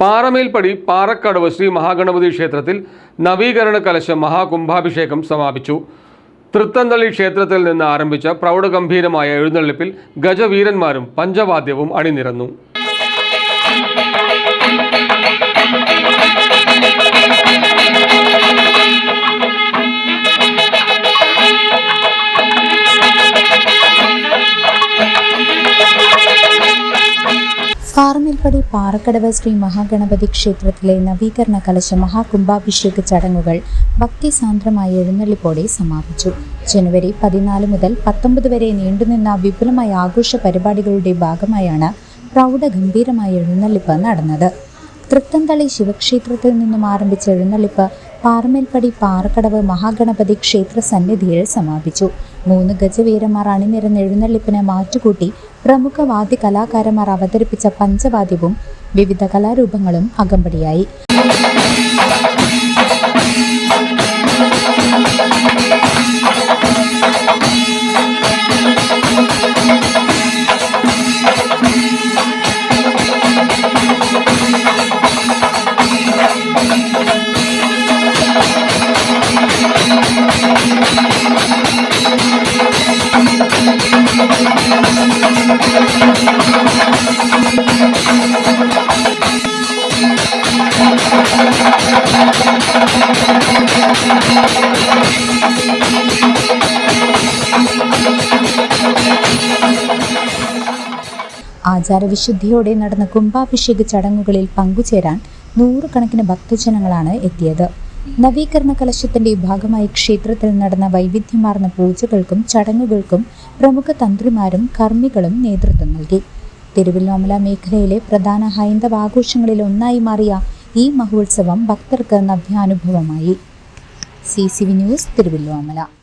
Paramelpadi Parakkadavu Sree Mahaganapathi ക്ഷേത്രത്തിൽ നവീകരണ കലശം മഹാകുംഭാഭിഷേകം സമാപിച്ചു. തൃത്തന്തള്ളി ക്ഷേത്രത്തിൽ നിന്ന് ആരംഭിച്ച പ്രൗഢഗംഭീരമായ എഴുന്നള്ളിപ്പിൽ ഗജവീരന്മാരും പഞ്ചവാദ്യവും അണിനിരന്നു. ഫാർമിൽപ്പടി പാറക്കടവ് ശ്രീ മഹാഗണപതി ക്ഷേത്രത്തിലെ നവീകരണ കലശ മഹാകുംഭാഭിഷേക ചടങ്ങുകൾ ഭക്തിസാന്ദ്രമായ എഴുന്നള്ളിപ്പോടെ സമാപിച്ചു. ജനുവരി പതിനാല് മുതൽ പത്തൊമ്പത് വരെ നീണ്ടുനിന്ന വിപുലമായ ആഘോഷ പരിപാടികളുടെ ഭാഗമായാണ് പ്രൗഢഗംഭീരമായ എഴുന്നള്ളിപ്പ് നടന്നത്. തൃത്തന്തളി ശിവക്ഷേത്രത്തിൽ നിന്നും ആരംഭിച്ച എഴുന്നള്ളിപ്പ് പാറമേൽപ്പടി പാറക്കടവ് മഹാഗണപതി ക്ഷേത്ര സന്നിധിയിൽ സമാപിച്ചു. മൂന്ന് ഗജവീരന്മാർ അണിനിരുന്ന എഴുന്നള്ളിപ്പിനെ മാറ്റുകൂട്ടി പ്രമുഖ വാദ്യ കലാകാരന്മാർ അവതരിപ്പിച്ച പഞ്ചവാദ്യവും വിവിധ കലാരൂപങ്ങളും അകമ്പടിയായി. ആചാരവിശുദ്ധിയോടെ നടന്ന കുംഭാഭിഷേക ചടങ്ങുകളിൽ പങ്കുചേരാൻ നൂറുകണക്കിന് ഭക്തജനങ്ങളാണ് എത്തിയത്. നവീകരണ കലശത്തിന്റെ ഭാഗമായി ക്ഷേത്രത്തിൽ നടന്ന വൈവിധ്യമാർന്ന പൂജകൾക്കും ചടങ്ങുകൾക്കും പ്രമുഖ തന്ത്രിമാരും കർമ്മികളും നേതൃത്വം നൽകി. തിരുവല്ലോമല മേഖലയിലെ പ്രധാന ഹൈന്ദവ ആഘോഷങ്ങളിൽ ഒന്നായി മാറിയ ഈ മഹോത്സവം ഭക്തർക്ക് നവ്യാനുഭവമായി. C C V news Thiruvilwamala.